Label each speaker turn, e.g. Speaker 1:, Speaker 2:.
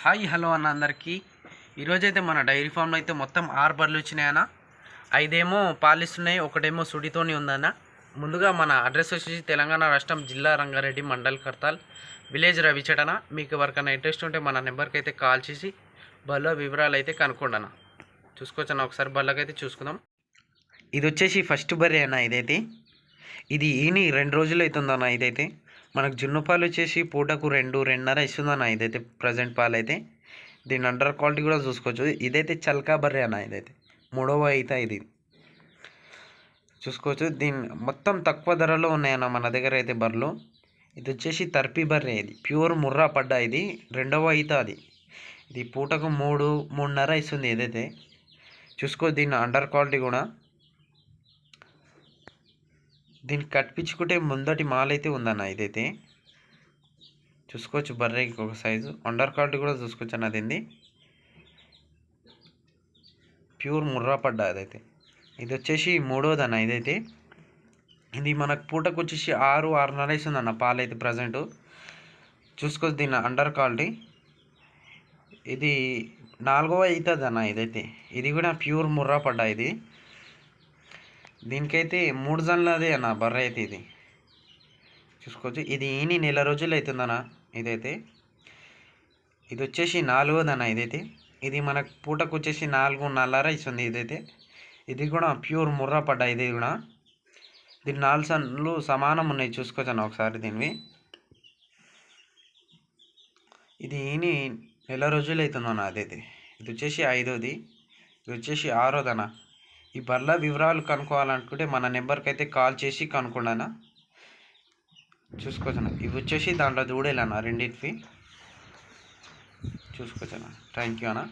Speaker 1: Hi hello అన్న అందరికీ ఈరోజైతే మన డైరీ ఫామ్లో అయితే మొత్తం ఆరు బర్రెలు వచ్చినాయన్న. ఐదేమో పాలిస్తున్నాయి ఒకటేమో సుడితోని ఉందన్న. ముందుగా మన అడ్రస్ వచ్చేసి తెలంగాణ రాష్ట్రం జిల్లా రంగారెడ్డి మండల్ కర్తాల్ విలేజ్ రవిచటన. మీకు ఎవరికైనా ఇంట్రెస్ట్ ఉంటే మన నెంబర్కి అయితే కాల్ చేసి బల్లో వివరాలు అయితే కనుక్కోండి అన్న చూసుకోవచ్చన్న ఒకసారి బల్లకైతే చూసుకుందాం. ఇది వచ్చేసి ఫస్ట్ బర్రె అన్న ఇదైతే. ఇది ఈని రెండు రోజులు అవుతుందన్న ఇదైతే. మనకు జున్ను పాలు వచ్చేసి పూటకు రెండు రెండున్నర ఇస్తుందన్న ఇదైతే ప్రజెంట్ పాలు అయితే. దీని అండర్ క్వాలిటీ కూడా చూసుకోవచ్చు. ఇదైతే చల్కా బర్రె అన్న ఇదైతే. మూడవ అయితే ఇది. చూసుకోవచ్చు. దీని మొత్తం తక్కువ ధరలో ఉన్నాయన్న మన దగ్గర అయితే బర్రెలు. ఇది వచ్చేసి తర్పి బర్రె ఇది. ప్యూర్ ముర్రా పడ్డా ఇది. రెండవ ఈత అది. ఇది పూటకు మూడు మూడున్నర ఇస్తుంది ఏదైతే. చూసుకో దీని అండర్ క్వాలిటీ కూడా. దీన్ని కట్టించుకుంటే ముందటి మాల్ అయితే ఉందన్న ఇదైతే. చూసుకోవచ్చు బర్రెకి ఒక సైజు. అండర్ కార్డ్ కూడా చూసుకోవచ్చు అన్న దీన్ని. ప్యూర్ ముర్రా పడ్డ అదైతే. ఇది వచ్చేసి మూడోది అన్న ఇదైతే. ఇది మనకు పూటకు వచ్చేసి ఆరు ఆరున్నర నెలలు అన్న పాలు అయితే ప్రజెంటు చూసుకోవచ్చు దీని అండర్ క్వాలిటీ ఇది నాలుగవ అవుతుంది అన్న ఇదైతే. ఇది కూడా ప్యూర్ ముర్రా పడ్డా ఇది. దీనికైతే మూడు జన్లదే అన్న బర్రె అయితే ఇది. చూసుకోవచ్చు. ఇది ఈని నెల రోజులు అవుతుందన్న ఇదైతే. ఇది వచ్చేసి నాలుగోదన్న ఇదైతే. ఇది మనకు పూటకు వచ్చేసి నాలుగు నల్లర ఇస్తుంది ఇదైతే. ఇది కూడా ప్యూర్ ముర్రా పడ్డ ఇది కూడా. దీని నాలుగు సన్లు సమానం ఉన్నాయి. చూసుకోవచ్చు అన్న ఒకసారి దీనివి. ఇది ఈని నెల రోజులు అవుతుందన్న అదైతే. ఇది వచ్చేసి ఐదోది. ఇది వచ్చేసి ఆరోదన్న. ఈ బర్ల వివరాలు కనుక్కోవాలనుకుంటే మన నెంబర్కి అయితే కాల్ చేసి కనుక్కోండి చూసుకోవచ్చు ఇవి వచ్చేసి దాంట్లో దూడేలన్న రెండింటివి. చూసుకోవచ్చన్న థ్యాంక్ యూ అన్న.